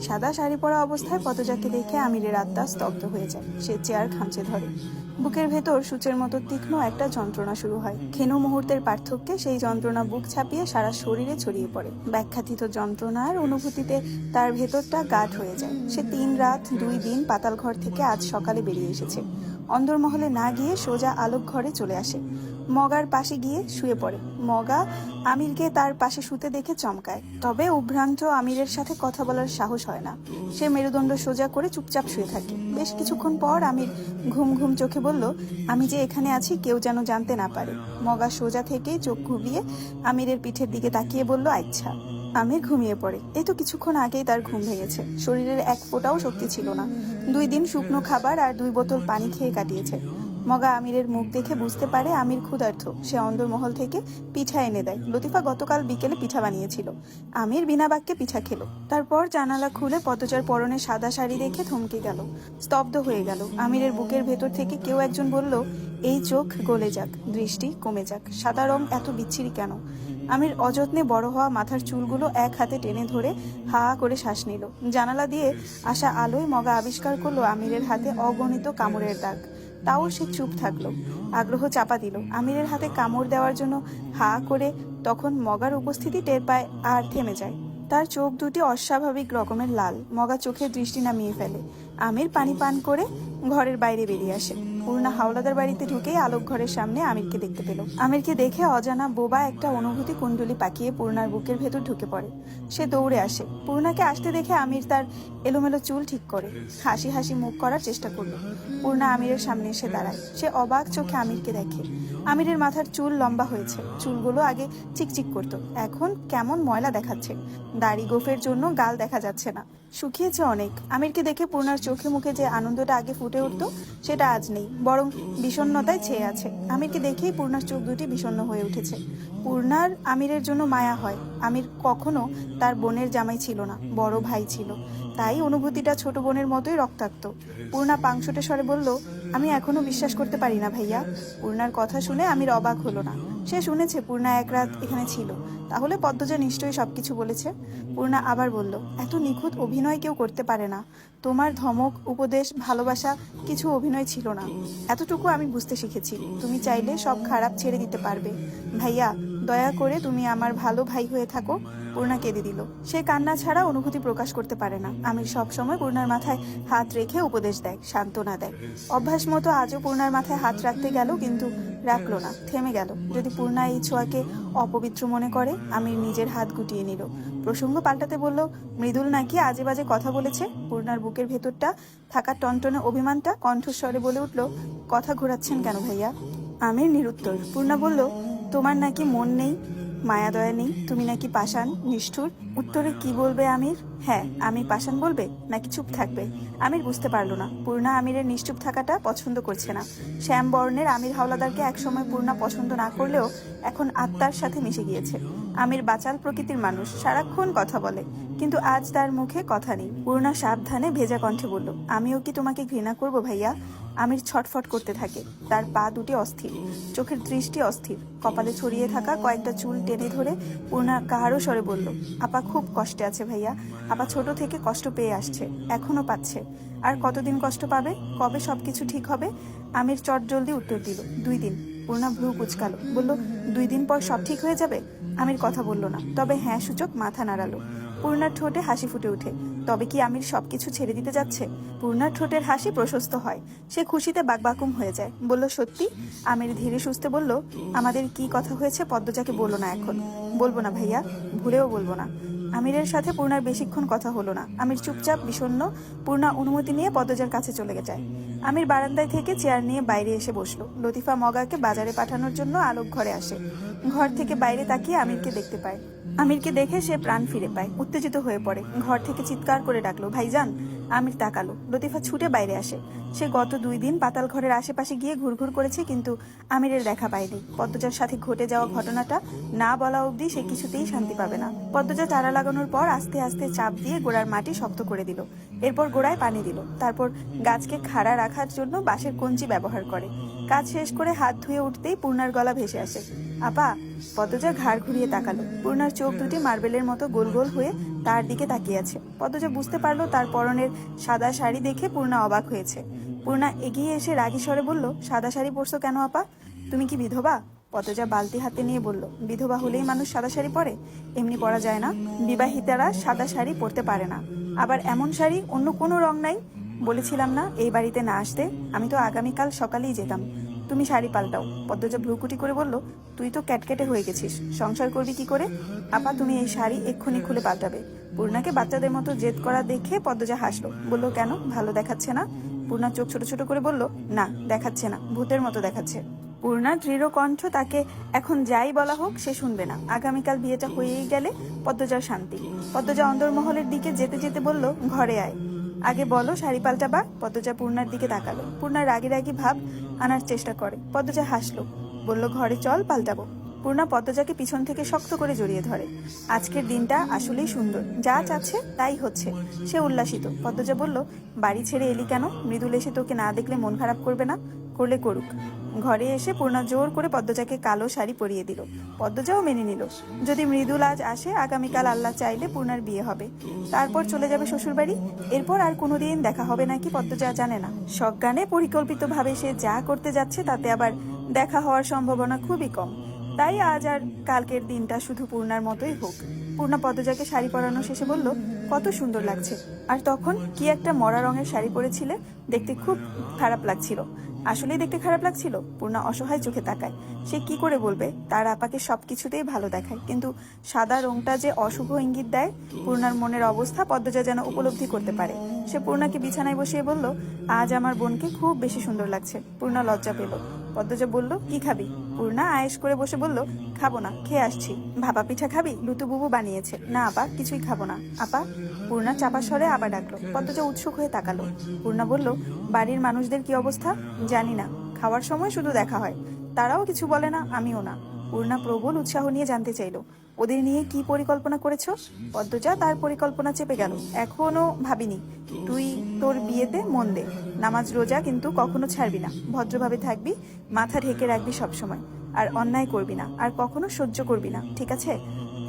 সাদা শাড়ি পরা অবস্থায় পদজাকে দেখে আমিরের আত্মা স্তব্ধ হয়ে যায়। সে চেয়ার খামচে ধরে। বুকের ভেতর সূচের মতো তীক্ষ্ণ একটা যন্ত্রণা শুরু হয়। ক্ষীণ মুহূর্তের পার্থক্যে সেই যন্ত্রণা বুক ছাপিয়ে সারা শরীরে ছড়িয়ে পড়ে। ব্যাখ্যাতীত যন্ত্রণার অনুভূতিতে তার ভেতরটা গাঢ় হয়ে যায়। সে তিন রাত, দুই দিন পাতাল ঘর থেকে আজ সকালে বেরিয়ে এসেছে। অন্দরমহলে না গিয়ে সোজা আলোক ঘরে চলে আসে। মগার পাশে গিয়ে শুয়ে পড়ে। মগা আমিরকে তার পাশে শুতে দেখে চমকায়। তবে উভ্রান্ত আমিরের সাথে কথা বলার সাহস হয় না। সে মেরুদণ্ড সোজা করে চুপচাপ শুয়ে থাকে। বেশ কিছুক্ষণ পর আমির ঘুম ঘুম চোখে বলল, আমি যে এখানে আছি, কেউ যেন জানতে না পারে। মগা সোজা থেকে চোখ ঘুবিয়ে আমিরের পিঠের দিকে তাকিয়ে বলল আচ্ছা। আমির ঘুমিয়ে পড়ে। এই তো কিছুক্ষণ আগেই তার ঘুম ভেঙেছে। শরীরের এক ফোঁটাও শক্তি ছিল না। দুই দিন শুকনো খাবার আর দুই বোতল পানি খেয়ে কাটিয়েছে। মগা আমিরের মুখ দেখে বুঝতে পারে আমির ক্ষুধার্থ সে অন্দরমহল থেকে পিঠা এনে দেয়। লতিফা গতকাল বিকেলে পিঠা বানিয়েছিল। আমির বিনা বাক্যে পিঠা খেলো। তারপর জানালা খুলে পদচার পরনে সাদা শাড়ি দেখে থমকে গেল। স্তব্ধ হয়ে গেল। আমিরের বুকের ভেতর থেকে কেউ একজন বলল, এই চোখ গলে যাক, দৃষ্টি কমে যাক। সাদা রং এত বিচ্ছিরি কেন? আমির অযত্নে বড় হওয়া মাথার চুলগুলো এক হাতে টেনে ধরে হা করে শ্বাস নিল। জানালা দিয়ে আসা আলোয় মগা আবিষ্কার করল আমিরের হাতে অগণিত কামড়ের দাগ। তাও সে চুপ থাকল। আগ্রহ চাপা দিল। আমিরের হাতে কামড় দেওয়ার জন্য হা করে তখন মগার উপস্থিতি টের পায় আর থেমে যায়। তার চোখ দুটি অস্বাভাবিক রকমের লাল। মগা চোখে দৃষ্টি নামিয়ে ফেলে। আমির পানি পান করে ঘরের বাইরে বেরিয়ে আসে। পূর্ণা হাওলাদার বাড়িতে ঢুকেই আলোক ঘরের সামনে আমিরকে দেখতে পেল। আমিরকে দেখে অজানা বোবা একটা অনুভূতি কুণ্ডলি পাকিয়ে পূর্ণার বুকের ভেতর ঢুকে পড়ে। সে দৌড়ে আসে। পূর্ণাকে আসতে দেখে আমির তার এলোমেলো চুল ঠিক করে, হাসি হাসি মুখ করার চেষ্টা করল। পূর্ণা আমিরের সামনে এসে দাঁড়ায়। সে অবাক চোখে আমিরকে দেখে। আমিরের মাথার চুল লম্বা হয়েছে। চুলগুলো আগে চিকচিক করতো। এখন কেমন ময়লা দেখাচ্ছে। দাড়ি গোফের জন্য গাল দেখা যাচ্ছে না। শুকিয়েছে অনেক। আমিরকে দেখে পূর্ণার চোখে মুখে যে আনন্দটা আগে ফুটে উঠতো, সেটা আজ নেই। বরং বিষণ্ণতায় ছেয়ে আছে। আমিরকে দেখেই পূর্ণার চোখ দুটি বিষণ্ণ হয়ে উঠেছে। পূর্ণার আমিরের জন্য মায়া হয়। আমির কখনো তার বোনের জামাই ছিল না, বড় ভাই ছিল। তাই অনুভূতিটা ছোট বোনের মতোই রক্তাক্ত। পূর্ণা পাংশুটে স্বরে বলল আমি এখনও বিশ্বাস করতে পারি না ভাইয়া। পূর্ণার কথা শুনে আমির অবাক হলো না। সে শুনেছে পূর্ণা এক রাত এখানে ছিল। তাহলে পদ্মজা নিশ্চয়ই সবকিছু বলেছে। পূর্ণা আবার বলল, এত নিখুঁত অভিনয় কেউ করতে পারে না। তোমার ধমক, উপদেশ, ভালোবাসা কিছু অভিনয় ছিল না। এতটুকু আমি বুঝতে শিখেছি। তুমি চাইলে সব খারাপ ছেড়ে দিতে পারবে। ভাইয়া, দয়া করে তুমি আমার ভালো ভাই হয়ে থাকো। পূর্ণা কেঁদে দিল। সে কান্না ছাড়া অনুভূতি প্রকাশ করতে পারে না। আমির সবসময় পূর্ণার মাথায় হাত রেখে উপদেশ দেয়, সান্ত্বনা দেয়। অভ্যাস মতো আজও পূর্ণার মাথায় হাত রাখতে গেল, কিন্তু রাখল না, থেমে গেল। যদি পূর্ণা এই ছোঁয়াকে অপবিত্র মনে করে, আমির নিজের হাত গুটিয়ে নিল। প্রসঙ্গ পাল্টাতে বলল, মৃদুল নাকি আজে বাজে কথা বলেছে? পূর্ণার বুকের ভেতরটা থাকা টনটনে অভিমানটা কণ্ঠস্বরে বলে উঠল, কথা ঘোরাচ্ছেন কেন ভাইয়া? আমির নিরুত্তর। পূর্ণা বলল, তোমার নাকি মন নেই মায়া দয়া নেই? তুমি নাকি পাষাণ? নিষ্ঠুর? উত্তরে কি বলবে আমির? হ্যাঁ আমি পাষাণ বলবে? নাকি চুপ থাকবে? আমির বুঝতে পারল না। পূর্ণা আমিরের নিশ্চুপ থাকাটা পছন্দ করছে না। শ্যাম বর্ণের আমির হাওলাদারকে একসময় পূর্ণা পছন্দ না করলেও এখন আত্মার সাথে মিশে গিয়েছে। আমির বাচাল প্রকৃতির মানুষ, সারাক্ষণ কথা বলে। কিন্তু আজ তার মুখে কথা নেই। পূর্ণা সাবধানে ভেজা কণ্ঠে বলল, আমিও কি তোমাকে ঘৃণা করব ভাইয়া? আমির ছটফট করতে থাকে। তার পা দুটি অস্থির, চোখের দৃষ্টি অস্থির। কপালে ছড়িয়ে থাকা কয়েকটা চুল টেনে ধরে পূর্ণা কাহারও স্বরে বলল, আপা খুব কষ্টে আছে ভাইয়া। আপা ছোট থেকে কষ্ট পেয়ে আসছে, এখনও পাচ্ছে। আর কতদিন কষ্ট পাবে? কবে সবকিছু ঠিক হবে? আমির চট জলদি উত্তর দিল, দুই দিন। পূর্ণা ভ্রু কুচকালো, বলল, দুই দিন পর সব ঠিক হয়ে যাবে? আমির কথা বলল না, তবে হ্যাঁ সূচক মাথা নাড়ালো। পূর্ণার ঠোঁটে হাসি ফুটে ওঠে। তবে কি আমির সবকিছু ছেড়ে দিতে যাচ্ছে? পূর্ণার ঠোঁটের হাসি প্রশস্ত হয়। সে খুশিতে বাকবাকুম হয়ে যায়। বলল, সত্যি? আমির ধীরে সুস্থে বলল, আমাদের কি কথা হয়েছে পদ্মজাকে বলো না এখন? বলব না ভাইয়া, ভুলেও বলব না। আমিরের সাথে পূর্ণার বেশিক্ষণ কথা হলো না। আমির চুপচাপ, বিষণ্ণ, পূর্ণা অনুমতি নিয়ে পদ্মজার কাছে চলে যায় আমির বারান্দায় থেকে চেয়ার নিয়ে বাইরে এসে বসল। লতিফা মগাকে বাজারে পাঠানোর জন্য আলোক ঘরে আসে। ঘর থেকে বাইরে তাকিয়ে আমিরকে দেখতে পায়। আমিরকে দেখে সে প্রাণ ফিরে পায়, উত্তেজিত হয়ে পড়ে। ঘর থেকে চিৎকার করে ডাকলো, ভাইজান! আমির তাকালো। লতিফা ছুটে বাইরে আসে। সে গত দুই দিন পাতাল ঘরের আশেপাশে গিয়ে ঘুরঘুর করেছে, কিন্তু আমিরের দেখা পায়নি। পদ্মজার সাথে ঘটে যাওয়া ঘটনাটা না বলা অবধি সে কিছুতেই শান্তি পাবে না। পদ্মজা চারা লাগানোর পর আস্তে আস্তে চাপ দিয়ে গোড়ার মাটি শক্ত করে দিল। এরপর গোড়ায় পানি দিল। তারপর গাছকে খাড়া রাখার জন্য বাঁশের কঞ্চি ব্যবহার করে। কাজ শেষ করে হাত ধুয়ে উঠতেই পূর্ণার গলা ভেসে আসে। আপা পদ্মজা ঘাড় ঘুরিয়ে তাকালো। পূর্ণার চোখ দুটি মার্বেলের মতো গোল গোল হয়ে তার দিকে তাকিয়ে আছে। পদ্মজা বুঝতে পারল তার পরনের সাদা শাড়ি দেখে পূর্ণা অবাক হয়েছে। পূর্ণা এগিয়ে এসে রাগী স্বরে বলল, সাদা শাড়ি পরছো কেন, আপা? তুমি কি বিধবা? পদ্মজা বালতি হাতে নিয়ে বলল, বিধবা হলেই মানুষ সাদা শাড়ি পরে? এমনি পরা যায় না। বিবাহিতারা সাদা শাড়ি পরতে পারে না। আবার এমন শাড়ি অন্য কোনো রং নাই। বলেছিলাম না, এই বাড়িতে না আসতে? আমি তো আগামীকাল সকালেই যেতাম। তুমি শাড়ি পাল্টাও। পদ্মজা ভ্রুকুটি করে বলল, তুই তো ক্যাটকেটে হয়ে গেছিস। সংসার করবি কি করে? আপা, তুমি এই শাড়ি এক্ষুনি খুলে পাল্টাবে। পূর্ণাকে বাচ্চাদের মতো জেদ করা দেখে পদ্মজা হাসলো। বলল, কেন? ভালো দেখাচ্ছে না? পূর্ণা চোখ ছোট ছোট করে বলল, না, দেখাচ্ছে না। ভূতের মতো দেখাচ্ছে। পূর্ণা দৃঢ় কণ্ঠ তাকে, এখন যাই বলা হোক, সে শুনবে না। আগামীকাল বিয়েটা হয়েই গেলে পদ্মজার শান্তি। পদ্মজা অন্দরমহলের দিকে যেতে যেতে বলল, ঘরে আয়। আগে বলো শাড়ি পাল্টা বা পদ্মজা পূর্ণার দিকে তাকালো। পূর্ণার রাগি রাগি ভাব আনার চেষ্টা করে। পদ্মজা হাসলো, বলল, ঘরে চল, পাল্টাবো। পূর্ণা পদ্মজাকে পিছন থেকে শক্ত করে জড়িয়ে ধরে। আজকের দিনটা আসলেই সুন্দর। যা চাচ্ছে তাই হচ্ছে। সে উল্লাসিত। পদ্মজা বলল, বাড়ি ছেড়ে এলি কেন? মৃদুল এসে তোকে না দেখলে মন খারাপ করবে না? করলে করুক। ঘরে এসে পূর্ণা জোর করে পদ্মজাকে কালো শাড়ি পরিয়ে দিল। পদ্মজাও মেনে নিল। যদি মৃদুল আজ আসে, আগামীকাল আল্লাহ চাইলে পূর্ণার বিয়ে হবে। তারপর চলে যাবে শ্বশুরবাড়ি। এরপর আর কোনোদিন দেখা হবে নাকি পদ্মজা জানে না। সজ্ঞানে পরিকল্পিতভাবে সে যা করতে যাচ্ছে, তাতে আবার দেখা হওয়ার সম্ভাবনা খুবই কম। তাই আজ আর কালকের দিনটা শুধু পূর্ণার মতোই হোক। পূর্ণা পদ্মজাকে শাড়ি পরানো শেষে বলল, কত সুন্দর লাগছে। আর তখন কি একটা মরা রঙের শাড়ি পরেছিলে দেখতে খুব খারাপ লাগছিল। আসলেই দেখতে খারাপ লাগছিল, পূর্ণা অসহায় চোখে তাকায়। সে কি করে বলবে? তার আপাকে সব কিছুতেই ভালো দেখায়। কিন্তু সাদা রংটা যে অশুভ ইঙ্গিত দেয়, পূর্ণার মনের অবস্থা পদ্মজা যেন উপলব্ধি করতে পারে। সে পূর্ণাকে বিছানায় বসিয়ে বলল, আজ আমার বোনকে খুব বেশি সুন্দর লাগছে। পূর্ণা লজ্জা পেল। পদ্মজা বলল, কি খাবি? পূর্ণা আয়েস করে বসে বলল, খাব না, খেয়ে আসছি। ভাপা পিঠা খাবি? লুতু বুবু বানিয়েছে। না, আপা, কিছুই খাব না। আপা? পূর্ণা চাপা স্বরে আবার ডাকলো। পদ্মজা উৎসুক হয়ে তাকালো। পূর্ণা বলল, বাড়ির মানুষদের কি অবস্থা? জানি না। খাওয়ার সময় শুধু দেখা হয়। তারাও কিছু বলে না, আমিও না। পূর্ণা প্রবল উৎসাহ নিয়ে জানতে চাইল, ওদের নিয়ে কি পরিকল্পনা করেছ? পদ্মজা তার পরিকল্পনা চেপে গেল, এখনও ভাবিনি। তুই তোর বিয়েতে মন দে। নামাজ রোজা কিন্তু কখনো ছাড়বি না। ভদ্রভাবে থাকবি, মাথা ঢেকে রাখবি সবসময়। আর অন্যায় করবি না। আর কখনো সহ্য করবি না। ঠিক আছে?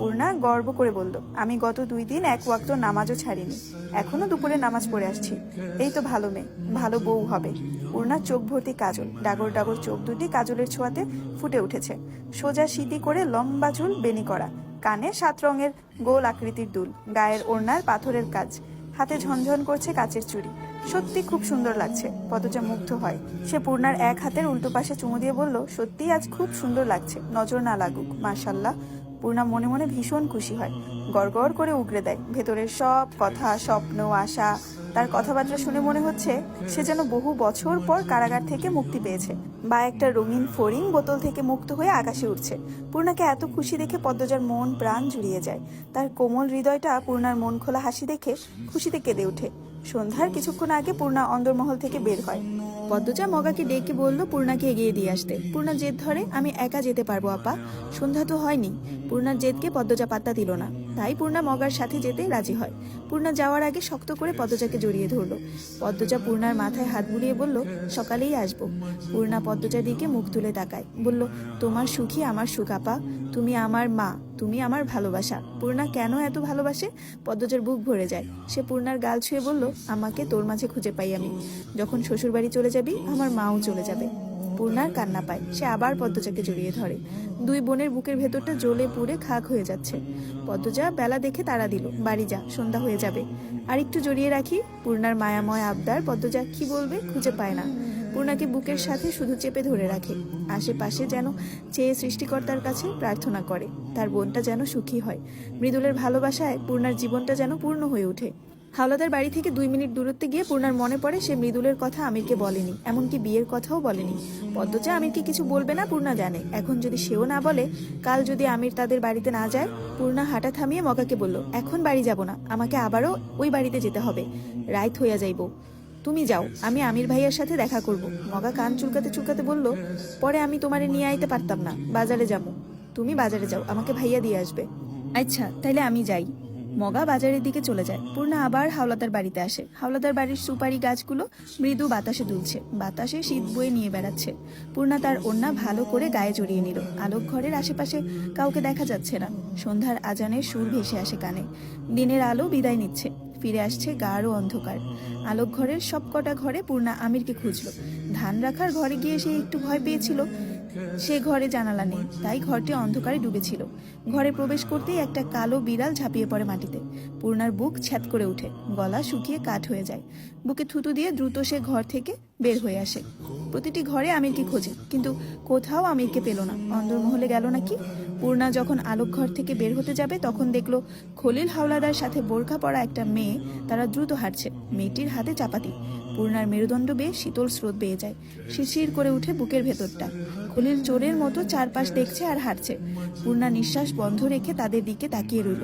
পূর্ণা গর্ব করে বলল, আমি গত দুই দিন এক ওয়াক্ত নামাজও ছাড়িনি। এখনও দুপুরে নামাজ পড়ে আসছি। এই তো ভালো মেয়ে, ভালো বউ হবে পূর্ণা চোখ ভর্তি কাজল, ডাগর ডাগর চোখ দুটি কাজলের ছোঁয়াতে ফুটে উঠেছে। সোজা সিটি করে লম্বা চুল বেনি করা, কানে সাত রঙের গোল আকৃতির দুল, গায়ের ওড়নার পাথরের কাজ। হাতে ঝনঝন করছে কাচের চুড়ি। সত্যি খুব সুন্দর লাগছে পদজা মুগ্ধ হয়। সে পূর্ণার এক হাতের উল্টো পাশে চুমু দিয়ে বলল সত্যি আজ খুব সুন্দর লাগছে, নজর না লাগুক মার্শাল্লাহ পূর্ণা মনে মনে ভীষণ খুশি হয়। গড়গড় করে উগরে দেয়। ভেতরের সব কথা, স্বপ্ন, আশা, তার কথাবার্তা শুনে মনে হচ্ছে সে যেন বহু বছর পর কারাগার থেকে মুক্তি পেয়েছে বা একটা রঙিন ফড়িং বোতল থেকে মুক্ত হয়ে আকাশে উঠছে। পূর্ণাকে এত খুশি দেখে পদ্মজার মন প্রাণ জুড়িয়ে যায়। তার কোমল হৃদয়টা পূর্ণার মন খোলা হাসি দেখে খুশিতে কেঁদে ওঠে। সন্ধ্যার কিছুক্ষণ আগে পূর্ণা অন্দরমহল থেকে বের হয়। পদ্মজা মগাকে ডেকে বলল, পূর্ণাকে এগিয়ে দিয়ে আসতে। পূর্ণা জেদ ধরে, আমি একা যেতে পারব, আপা। সন্ধ্যা তো হয়নি। পূর্ণার জেদকে পদ্মজা পাত্তা দিল না। তাই পূর্ণা মগার সাথে যেতে রাজি হয়। পূর্ণা যাওয়ার আগে শক্ত করে পদ্মজাকে জড়িয়ে ধরলো। পদ্মজা পূর্ণার মাথায় হাত বুলিয়ে বলল, সকালেই আসব। পূর্ণা পদ্মজার দিকে মুখ তুলে তাকায়। বলল, তোমার সুখী আমার সুখ, আপা। তুমি আমার মা। তুমি আমার ভালোবাসা। পূর্ণা কেন এত ভালোবাসে? পদ্মজার বুক ভরে যায়। সে পূর্ণার গাল ছুঁয়ে বলল, আমাকে তোর মাঝে খুঁজে পাই আমি। যখন শ্বশুরবাড়ি চলে যাবি, আমার মাও চলে যাবে। পূর্ণার কান্না পায়। সে আবার পদ্মজাকে জড়িয়ে ধরে। দুই বোনের বুকের ভেতরটা জ্বলে পুড়ে খাক হয়ে যাচ্ছে। পদ্মজা বেলা দেখে তারা দিল, বাড়ি যা, সন্ধ্যা হয়ে যাবে। আর একটু জড়িয়ে রাখি? পূর্ণার মায়াময় আবদার পদ্মজা কি বলবে খুঁজে পায় না। পূর্ণাকে বুকের সাথে শুধু চেপে ধরে রাখে। আশেপাশে যেন চেয়ে সৃষ্টিকর্তার কাছে প্রার্থনা করে। তার বোনটা যেন সুখী হয়। মৃদুলের ভালোবাসায় পূর্ণার জীবনটা যেন পূর্ণ হয়ে ওঠে। হাওলাদার বাড়ি থেকে দুই মিনিট দূরত্বে গিয়ে পূর্ণার মনে পড়ে সে মৃদুলের কথা আমিরকে বলেনি, এমনকি বিয়ের কথাও বলেনি। পদ্মজা আমিরকে কিছু বলবে না, পূর্ণা জানে। এখন যদি সেও না বলে, কাল যদি আমির তাদের বাড়িতে না যায়, পূর্ণা হাঁটা থামিয়ে মগাকে বলল, এখন বাড়ি যাব না, আমাকে আবারও ওই বাড়িতে যেতে হবে। রাইত হইয়া যাইব। তুমি যাও, আমি আমির ভাইয়ের সাথে দেখা করব। মগা কান চুলকাতে চুলকাতে বলল, পরে আমি তোমারে নিয়ে আইতে পারতাম না, বাজারে যাব। তুমি বাজারে যাও, আমাকে ভাইয়া দিয়ে আসবে। আচ্ছা তাইলে আমি যাই। মগা বাজারের দিকে চলে যায়। পূর্ণা আবার হাওলাদার বাড়িতে আসে। হাওলাদার বাড়ির সুপারি গাছগুলো মৃদু বাতাসে দুলছে। বাতাসে শীত বয়ে নিয়ে বেড়াচ্ছে। পূর্ণা তার ওন্না ভালো করে গায়ে জড়িয়ে নিল। আলোক ঘরের আশেপাশে কাউকে দেখা যাচ্ছে না। সন্ধ্যার আজানের সুর ভেসে আসে কানে। দিনের আলো বিদায় নিচ্ছে। ফিরে আসছে গাঢ় অন্ধকার। আলোক ঘরের সবকটা ঘরে পূর্ণা আমিরকে খুঁজলো। ধান রাখার ঘরে গিয়ে সে একটু ভয় পেয়েছিল। সে ঘরে জানালা নেই, তাই ঘরটি অন্ধকারে ডুবেছিল। ঘরে প্রবেশ করতেই একটা কালো বিড়াল ঝাঁপিয়ে পড়ে মাটিতে। পূর্ণার বুক ছ্যাত করে ওঠে, গলা শুকিয়ে কাঠ হয়ে যায়। বুকে থুতু দিয়ে দ্রুত সে ঘর থেকে বের হয়ে আসে। প্রতিটি ঘরে আমিরকে খোঁজে, কিন্তু কোথাও আমিরকে পেল না। অন্দরমহলে গেল নাকি? পূর্ণা যখন আলোক ঘর থেকে বের হতে যাবে, তখন দেখল খলিল হাওলাদার সাথে বোরখা পরা একটা মেয়ে তারা দ্রুত হাঁটছে। মেয়েটির হাতে চাপাতি। পূর্ণার মেরুদণ্ড বেয়ে শীতল স্রোত বেয়ে যায়। শিরশির করে উঠে বুকের ভেতরটা। খলিল চোরের মতো চারপাশ দেখছে আর হাঁটছে। পূর্ণা নিঃশ্বাস বন্ধ রেখে তাদের দিকে তাকিয়ে রইল।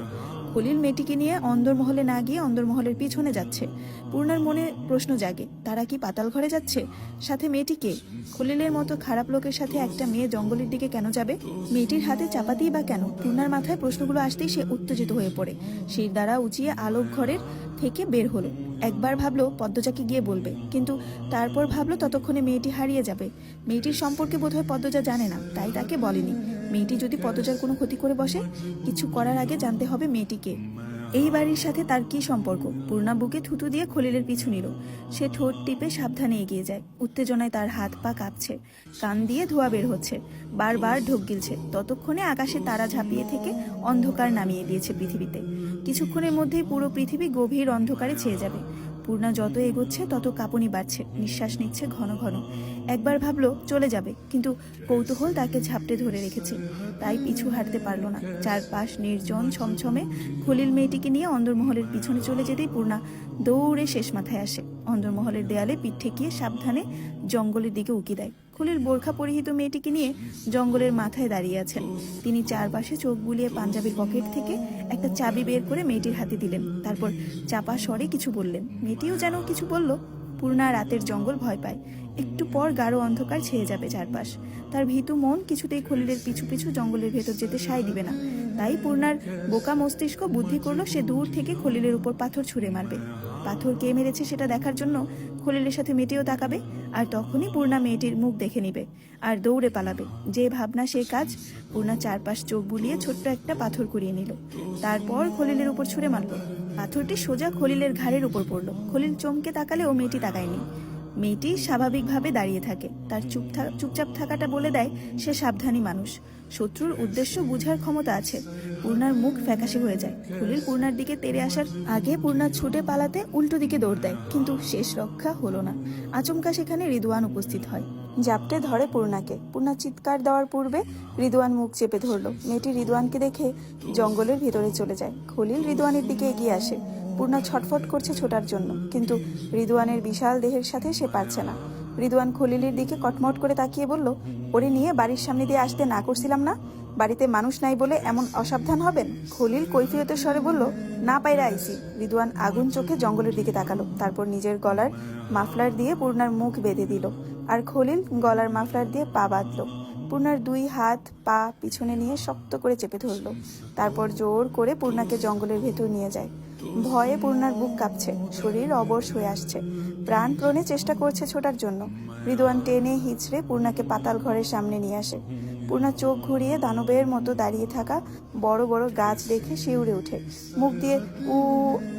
খলিল মেয়েটিকে নিয়ে অন্দরমহলে না গিয়ে অন্দরমহলের পিছনে যাচ্ছে। পূর্ণার মনে প্রশ্ন জাগে, তারা কি পাতাল ঘরে যাচ্ছে? সাথে মেয়েটিকে, খলিলের মতো খারাপ লোকের সাথে একটা মেয়ে জঙ্গলের দিকে কেন যাবে? মেয়েটির হাতে চাপাতেই বা কেন? পূর্ণার মাথায় প্রশ্নগুলো আসতেই সে উত্তেজিত হয়ে পড়ে। শির দ্বারা উঁচিয়ে আলোক ঘরের থেকে বের হলো। একবার ভাবলো, পদ্মজাকে গিয়ে বলবে। কিন্তু তারপর ভাবলো ততক্ষণে মেয়েটি হারিয়ে যাবে। মেয়েটির সম্পর্কে বোধহয় পদ্মজা জানে না, তাই তাকে বলেনি। মেয়েটি যদি পদ্মজার কোনো ক্ষতি করে বসে, কিছু করার আগে জানতে হবে মেয়েটিকে। এই বাড়ির সাথে তার কি সম্পর্ক? পূর্ণা বুকে থুতু দিয়ে খলিলের পিছু নিল। সে ঠোঁট টিপে সাবধানে এগিয়ে যায়। উত্তেজনায় তার হাত পা কাঁপছে। কান দিয়ে ধোয়া বের হচ্ছে। বারবার ঢোক গিলছে। ততক্ষণে আকাশে তারা ঝাঁপিয়ে থেকে অন্ধকার নামিয়ে দিয়েছে পৃথিবীতে। কিছুক্ষণের মধ্যেই পুরো পৃথিবী গভীর অন্ধকারে ছেয়ে যাবে। পূর্ণা যত এগোচ্ছে, তত কাঁপুনি বাড়ছে। নিঃশ্বাস নিচ্ছে ঘন ঘন। একবার ভাবল, চলে যাবে। কিন্তু কৌতূহল তাকে ঝাপটে ধরে রেখেছে। তাই পিছু হাঁটতে পারল না। চারপাশ নির্জন, ছমছমে। খলিল মেয়েটিকে নিয়ে অন্দরমহলের পিছনে চলে যেতেই পূর্ণা দৌড়ে শেষ মাথায় আসে। অন্দরমহলের দেয়ালে পিঠ ঠেকিয়ে সাবধানে জঙ্গলের দিকে উকি দেয়। খলিল বোরখা পরিহিত মেয়েটিকে নিয়ে জঙ্গলের মাথায় দাঁড়িয়ে আছেন। তিনি চারপাশে চোখ বুলিয়ে পাঞ্জাবির পকেট থেকে একটা চাবি বের করে মেয়েটির হাতে দিলেন। তারপর চাপা স্বরে কিছু বললেন। মেয়েটিও যেন কিছু বলল। পূর্ণা রাতের জঙ্গল ভয় পায়। একটু পর গাঢ় অন্ধকার ছেয়ে যাবে চারপাশ। তার ভীতু মন কিছুতেই খলিলের পিছু পিছু জঙ্গলের ভেতর যেতে সায় দিবে না। তাই পূর্ণার বোকা মস্তিষ্ক বুদ্ধি করল সে দূর থেকে খলিলের উপর পাথর ছুঁড়ে মারবে। পাথর কে মেরেছে সেটা দেখার জন্য খলিলের সাথে মেয়েটিও তাকাবে, আর তখনই পূর্ণা মেয়েটির মুখ দেখে নিবে আর দৌড়ে পালাবে। যে ভাবনা, সে কাজ। পূর্ণা চারপাশ চোখ বুলিয়ে ছোট্ট একটা পাথর কুড়িয়ে নিল। তারপর খলিলের উপর ছুঁড়ে মারল। পাথরটি সোজা খলিলের ঘাড়ের উপর পড়ল। খলিল চমকে তাকালে ও মেয়েটি তাকায়নি। মেয়েটি স্বাভাবিকভাবে দাঁড়িয়ে থাকে। তার চুপ চুপচাপ থাকাটা বলে দেয় সে সাবধানী মানুষ। শত্রুর উদ্দেশ্য বুঝার ক্ষমতা আছে। পূর্ণার মুখ ফ্যাকাশে হয়ে যায়। খলিল পূর্ণার দিকে তেড়ে আসার আগে পূর্ণা ছুটে পালাতে উল্টো দিকে দৌড় দেয়, কিন্তু শেষ রক্ষা হলো না। আচমকা সেখানে রিদওয়ান উপস্থিত হয়। জাপটে ধরে পূর্ণাকে। পূর্ণা চিৎকার দেওয়ার পূর্বে রিদওয়ান মুখ চেপে ধরলো। মেয়েটি রিদওয়ানকে দেখে জঙ্গলের ভিতরে চলে যায়। খলিল রিদওয়ানের দিকে এগিয়ে আসে। পূর্ণা ছটফট করছে ছোটার জন্য। কিন্তু রিদওয়ানের বিশাল দেহের সাথে সে পারছে না। রিদওয়ান খলিলের দিকে কটমট করে তাকিয়ে বলল, ওরে নিয়ে বাড়ির সামনে দিয়ে আসতে না করছিলাম না? বাড়িতে মানুষ নাই বলে এমন অসাবধান হবেন? খলিল কৈফিয়তের স্বরে বলল, না পাইরা আইসি রিদওয়ান আগুন চোখে জঙ্গলের দিকে তাকালো, তারপর নিজের গলার মাফলার দিয়ে পূর্ণার মুখ বেঁধে দিল আর খলিল গলার মাফলার দিয়ে পা বাঁধল। পূর্ণার দুই হাত পা পিছনে নিয়ে শক্ত করে চেপে ধরলো। তারপর জোর করে পূর্ণাকে জঙ্গলের ভেতর নিয়ে যায়। ভয়ে পূর্ণার বুক কাঁপছে, শরীর অবশ হয়ে আসছে। প্রাণপ্রণে চেষ্টা করছে ছোটার জন্য। রিদওয়ান টেনে হিচড়ে পূর্ণাকে পাতাল ঘরের সামনে নিয়ে আসে। পূর্ণা চোখ ঘুরিয়ে দানবের মতো দাঁড়িয়ে থাকা বড় বড় গাছ দেখে শিউরে ওঠে। মুখ দিয়ে উ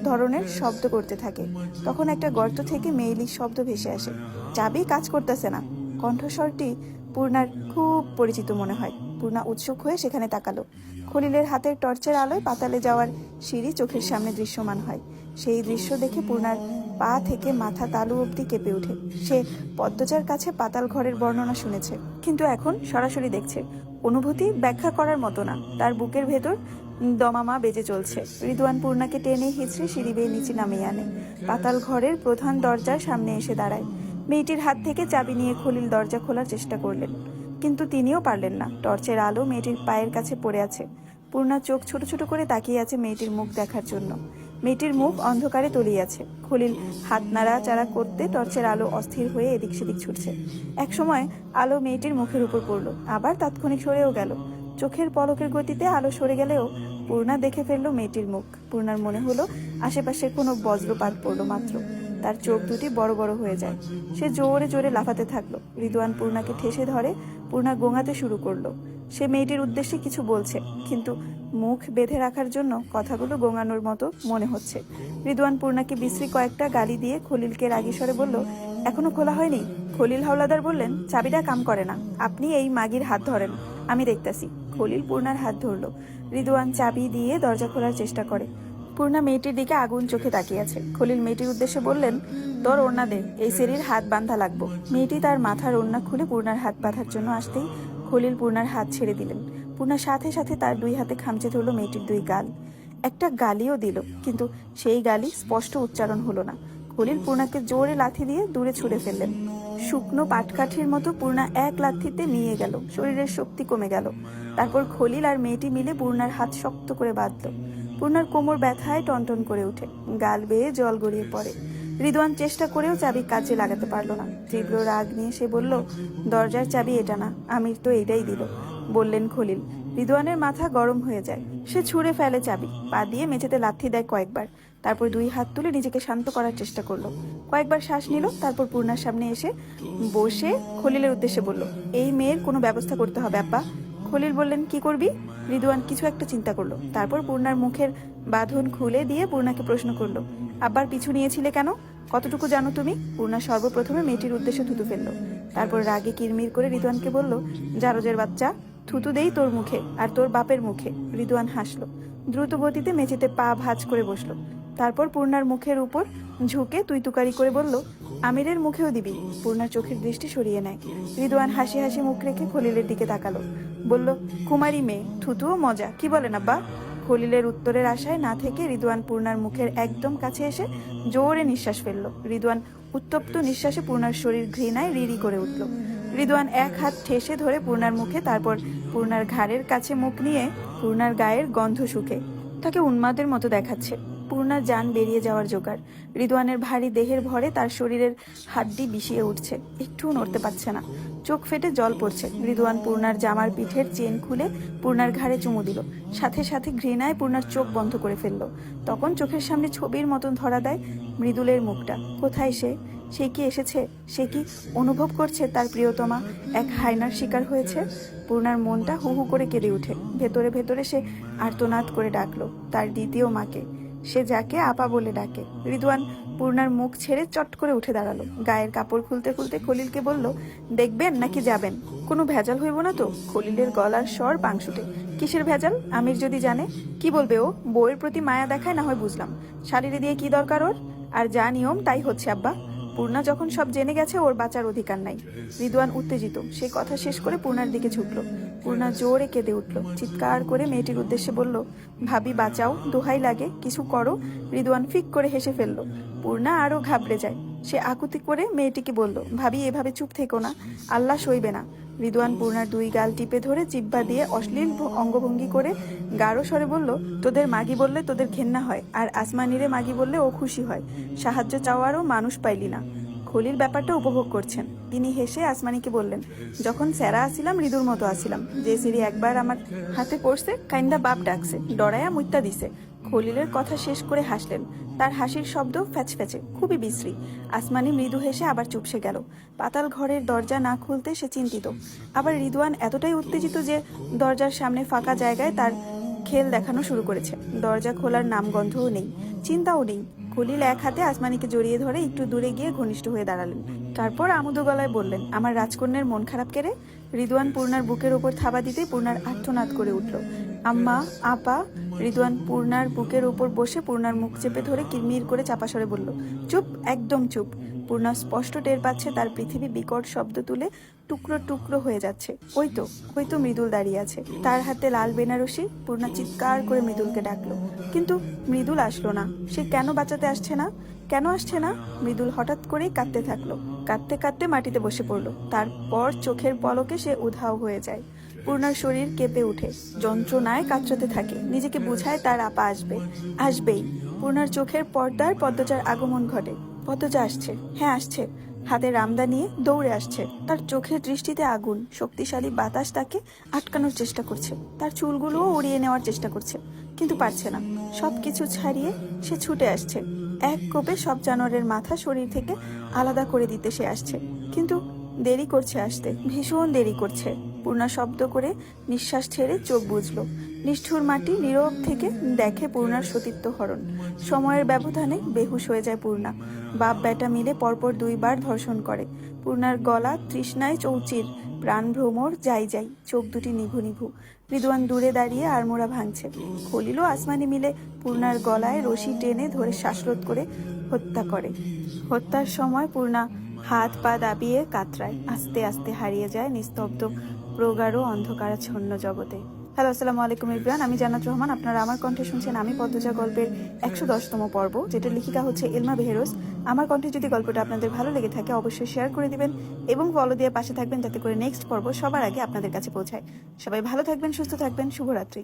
ধরনের শব্দ করতে থাকে। তখন একটা গর্ত থেকে মেইলি শব্দ ভেসে আসে। চাবি কাজ করতেছে না। কণ্ঠস্বরটি পূর্ণার খুব পরিচিত মনে হয়। পূর্ণা উৎসুক হয়ে সেখানে তাকালো। খলিলের হাতের টর্চের আলোয় পাতালে যাওয়ার সিঁড়ি চোখের সামনে দৃশ্যমান হয়। সেই দৃশ্য দেখে পূর্ণার পা থেকে মাথা তালু অবধি কেঁপে ওঠে। সে পদ্মজার কাছে পাতাল ঘরের বর্ণনা শুনেছে, কিন্তু এখন সরাসরি দেখছে। অনুভূতি ব্যাখ্যা করার মতো না। তার বুকের ভেতর দমামা বেজে চলছে। রিদওয়ান পূর্ণাকে টেনে হিচড়ে সিঁড়ি বেয়ে নিচে নামিয়ে আনে। পাতাল ঘরের প্রধান দরজার সামনে এসে দাঁড়ায়। মেয়েটির হাত থেকে চাবি নিয়ে খলিল দরজা খোলার চেষ্টা করলেন। কিন্তু তিনিও পারলেন না। টর্চের আলো মেয়েটির পায়ের কাছে পড়ে আছে। পূর্ণা চোখ ছোট ছোট করে তাকিয়ে আছে মেয়েটির মুখ দেখার জন্য। মেয়েটির মুখ অন্ধকারে তলিয়ে আছে। খলিল হাত নাড়াচাড়া করতে টর্চের আলো অস্থির হয়ে এদিক সেদিক ছুটছে। একসময় আলো মেয়েটির মুখের উপর পড়ল। আবার তাৎক্ষণিক সরেও গেল। চোখের পলকের গতিতে আলো সরে গেলেও পূর্ণা দেখে ফেলল মেয়েটির মুখ। পূর্ণার মনে হলো আশেপাশে কোনো বজ্রপাত পড়ল মাত্র। তার চোখ দুটি বড় বড় হয়ে যায়। সে জোরে জোরে লাফাতে থাকল। রিদওয়ান পূর্ণাকে ঠেসে ধরে পূর্ণা গোঙাতে শুরু করল। সে মেয়েটির উদ্দেশ্যে কিছু বলছে, কিন্তু মুখ বেঁধে রাখার জন্য কথাগুলো গোঙানোর মতো মনে হচ্ছে। রিদওয়ান পূর্ণাকে বিশ্রী কয়েকটা গালি দিয়ে খলিলকে রাগী স্বরে বলল, এখনও খোলা হয়নি? খলিল হাওলাদার বললেন, চাবিটা কাম করে না। আপনি এই মাগির হাত ধরেন, আমি দেখতাছি। খলিল পূর্ণার হাত ধরলো। রিদওয়ান চাবি দিয়ে দরজা খোলার চেষ্টা করে। পূর্ণা মেয়েটির দিকে আগুন চোখে তাকিয়েছে। খলিল মেয়েটির উদ্দেশ্যে বললেন, তোর ওড়না দে, এই সেরির হাত বাঁধা লাগবো। মেয়েটি তার মাথার ওড়না খুলে পূর্ণার হাত বাঁধার জন্য আসতেই খলিল পূর্ণার হাত ছেড়ে দিলেন। পূর্ণার সাথে সাথে তার দুই হাতে খামচে ধরলো মেয়েটির দুই গাল। একটা গালিও দিল, কিন্তু সেই গালি স্পষ্ট উচ্চারণ হলো না। খলিল পূর্ণাকে জোরে লাথি দিয়ে দূরে ছুড়ে ফেললেন। শুকনো পাটকাঠির মতো পূর্ণা এক লাথিতে নিয়ে গেল, শরীরের শক্তি কমে গেল। তারপর খলিল আর মেয়েটি মিলে পূর্ণার হাত শক্ত করে বাঁধল। পূর্ণার কোমর ব্যথায় টনটন করে ওঠে। গাল বেয়ে জল গড়িয়ে পড়ে। রিদওয়ান চেষ্টা করেও চাবি কাজে লাগাতে পারল না। তীব্র রাগ নিয়ে সে বলল, দরজার চাবি এটা না, আমির তো এটাই দিল। বললেন খলিল। রিদওয়ানের মাথা গরম হয়ে যায়। সে ছুঁড়ে ফেলে চাবি, পা দিয়ে মেঝেতে লাথি দেয় কয়েকবার। তারপর দুই হাত তুলে নিজেকে শান্ত করার চেষ্টা করল। কয়েকবার শ্বাস নিল, তারপর পূর্ণার সামনে এসে বসে খলিলের উদ্দেশ্যে বলল, এই মেয়ের কোনো ব্যবস্থা করতে হবে, আব্বা। খলিল বললেন, কি করবি? রিদওয়ান কিছু একটা চিন্তা করল। তারপর পূর্ণার মুখের বাঁধন খুলে দিয়ে পূর্ণাকে প্রশ্ন করল, আব্বার পিছু নিয়েছিলে কেন? কতটুকু জানো তুমি? পূর্ণা সর্বপ্রথমে মেয়েটির উদ্দেশ্যে থুতু ফেলল। তারপর রাগে কিরমির করে রিদওয়ানকে বলল, জারজের বাচ্চা, থুতু দেই তোর মুখে আর তোর বাপের মুখে। রিদওয়ান হাসলো দ্রুত গতিতে মেঝেতে পা ভাঁজ করে বসল। তারপর পূর্ণার মুখের উপর ঝুঁকে তুই তুকারি করে বলল আমিরের মুখেও দিবি। পূর্ণার চোখের দৃষ্টি সরিয়ে নেয়। রিদওয়ান হাসি হাসি মুখ রেখে খলিলের দিকে তাকালো। বলল, কুমারী মেয়ে, থুতুও মজা। কি বলেন আব্বা? খলিলের উত্তরের আশায় না থেকে রিদওয়ান পূর্ণার মুখের একদম কাছে এসে জোরে নিঃশ্বাস ফেলল। রিদওয়ান উত্তপ্ত নিঃশ্বাসে পূর্ণার শরীর ঘৃণায় রিরি করে উঠল। রিদওয়ান এক হাত ঠেসে ধরে পূর্ণার মুখে, তারপর পূর্ণার ঘাড়ের কাছে মুখ নিয়ে পূর্ণার গায়ের গন্ধ শুকে। তাকে উন্মাদের মতো দেখাচ্ছে। পূর্ণার যান বেরিয়ে যাওয়ার জোগাড়। রিদওয়ানের ভারী দেহের ভরে তার শরীরের হাড্ডি বিষিয়ে উঠছে। একটুও নড়তে পারছে না। চোখ ফেটে জল পড়ছে। রিদওয়ান পূর্ণার জামার পিঠের চেন খুলে পূর্ণার ঘাড়ে চুমু দিল। সাথে সাথে ঘৃণায় পূর্ণার চোখ বন্ধ করে ফেলল। তখন চোখের সামনে ছবির মতন ধরা দেয় মৃদুলের মুখটা। কোথায় সে? সে কি এসেছে? সে কি অনুভব করছে তার প্রিয়তমা? এক হায়নার শিকার হয়েছে? পূর্ণার মনটা হু হু করে কেঁদে উঠে। ভেতরে ভেতরে সে আর্তনাদ করে ডাকলো, তার দ্বিতীয় মাকে। সে যাকে আপা বলে ডাকে। রিদওয়ান পূর্ণার মুখ ছেড়ে চট করে উঠে দাঁড়াল। গায়ের কাপড় খুলতে খুলতে খলিলকে বলল, দেখবেন নাকি যাবেন? কোনো ভেজাল হইব না তো? খলিলের গলার স্বর পাংশুটে। কিসের ভেজাল? আমির যদি জানে। কি বলবে ও? বউয়ের প্রতি মায়া দেখায় না হয় বুঝলাম। শাড়িরে দিয়ে কি দরকার ওর? আর যা নিয়ম, তাই হচ্ছে, আব্বা। পূর্ণা যখন সব জেনে গেছে, ওর বাঁচার অধিকার নাই। রিদুয়ান উত্তেজিত। সে কথা শেষ করে পূর্ণার দিকে ছুটলো। পূর্ণা জোরে কেঁদে উঠল। চিৎকার করে মেয়েটির উদ্দেশ্যে বলল, ভাবি, বাঁচাও। দোহাই লাগে। কিছু করো। রিদওয়ান ফিক করে হেসে ফেলল। পূর্ণা আরও ঘাবড়ে যায়। সে আকুতি করে মেয়েটিকে বলল, ভাবি, এভাবে চুপ থেকো না। আল্লাহ সইবে না। রিদওয়ান পূর্ণার দুই গাল টিপে ধরে জিব্বা দিয়ে অশ্লীল অঙ্গভঙ্গি করে গাঢ় স্বরে বলল, তোদের মাগি বললে তোদের ঘেন্না হয়, আর আসমানিরে মাগি বললে ও খুশি হয়। সাহায্য চাওয়ারও মানুষ পাইলি না। খলির ব্যাপারটা উপভোগ করছেন। তিনি হেসে আসমানিকে বললেন, যখন স্যারা আসিলাম, রিদুর মতো আসিলাম। যে সিঁড়ি একবার আমার হাতে পড়ছে, কাইন্দা বাপ ডাকছে, ডরায়া মুইত্তা দিছে। খলিলের কথা শেষ করে হাসলেন। তার হাসির শব্দ ফ্যাচ ফ্যাচে খুবই বিশ্রী। আসমানি মৃদু হেসে আবার চুপসে গেল। পাতাল ঘরের দরজা না খুলতে সে চিন্তিত। আবার রিদওয়ান এতটাই উত্তেজিত যে দরজার সামনে ফাঁকা জায়গায় তার খেল দেখানো শুরু করেছে। দরজা খোলার নামগন্ধও নেই, চিন্তাও নেই। খলিল এক হাতে আসমানিকে জড়িয়ে ধরে একটু দূরে গিয়ে ঘনিষ্ঠ হয়ে দাঁড়ালেন। তারপর আমুদো গলায় বললেন, আমার রাজকন্যের মন খারাপ কেড়ে? রিদওয়ান পূর্ণার বুকের উপর থাবা দিতেই পূর্ণার আর্থনাদ করে উঠল। আম্মা, আপা, রিদওয়ান পূর্ণার বুকের উপর বসে পূর্ণার মুখ চেপে ধরে কিরমির করে চাপাসরে বলল, চুপ, একদম চুপ। পূর্ণা স্পষ্ট টের পাচ্ছে তার পৃথিবী বিকট শব্দ তুলে টুকরো টুকরো হয়ে যাচ্ছে। ওই তো ওই তো মৃদুল দাঁড়িয়ে আছে। তার হাতে লাল বেনারসি। পূর্ণা চিৎকার করে মৃদুলকে ডাকলো। কিন্তু মৃদুল আসলো না। সে কেন বাঁচাতে আসছে না? কেন আসছে না? মৃদুল হঠাৎ করেই কাঁদতে থাকল। কাঁদতে কাঁদতে মাটিতে বসে পড়ল। তারপর চোখের পলকে সে উধাও হয়ে যায়। পূর্ণার শরীর কেঁপে উঠে যন্ত্রণায় কাতরাতে থাকে। নিজেকে বুঝায় তার আপা আসবে। আসবেই। পূর্ণার চোখের পর্দার পদ্মজার আগমন ঘটে। পদ্মজা আসছে। হ্যাঁ আসছে। হাতে রামদা নিয়ে দৌড়ে আসছে। তার চোখের দৃষ্টিতে আগুন। শক্তিশালী বাতাস তাকে আটকানোর চেষ্টা করছে। তার চুলগুলোও উড়িয়ে নেওয়ার চেষ্টা করছে। কিন্তু পারছে না। সব কিছু ছাড়িয়ে সে ছুটে আসছে। এক কোপে সব জানোয়ারের মাথা শরীর থেকে আলাদা করে দিতে সে আসছে। কিন্তু দেরি করছে আসতে। ভীষণ দেরি করছে। পূর্ণা শব্দ করে নিঃশ্বাস ছেড়ে চোখ বুঝলো নিষ্ঠুর মাটি নীরব থেকে দেখে পূর্ণার সতীত্ব হরণ। সময়ের ব্যবধানে বেহুশ হয়ে যায় পূর্ণা। বাপ বেটা মিলে পরপর দুইবার ধর্ষণ করে। পূর্ণার গলা তৃষ্ণায় চৌচির, প্রাণ ভ্রমর, যাই যাই, চোখ দুটি নিভু নিভু। রিদওয়ান দূরে দাঁড়িয়ে আড়মোড়া ভাঙছে। খলিল আসমানি মিলে পূর্ণার গলায় রশি টেনে ধরে শ্বাসরোধ করে হত্যা করে। হত্যার সময় পূর্ণা হাত পা দাবিয়ে কাতরায়। আস্তে আস্তে হারিয়ে যায় নিস্তব্ধ প্রগাঢ় অন্ধকারাচ্ছন্ন জগতে। হ্যালো, আসসালামু আলাইকুম ইব্রান আমি জান্নাত রহমান। আপনারা আমার কণ্ঠে শুনছেন আমি পদ্মজা গল্পের একশো দশতম পর্ব যেটা লেখিকা হচ্ছে ইলমা বেহেরোজ। আমার কণ্ঠে যদি গল্পটা আপনাদের ভালো লেগে থাকে, অবশ্যই শেয়ার করে দিবেন এবং ফলো দিয়ে পাশে থাকবেন, যাতে করে নেক্সট পর্ব সবার আগে আপনাদের কাছে পৌঁছায়। সবাই ভালো থাকবেন, সুস্থ থাকবেন, শুভরাত্রি।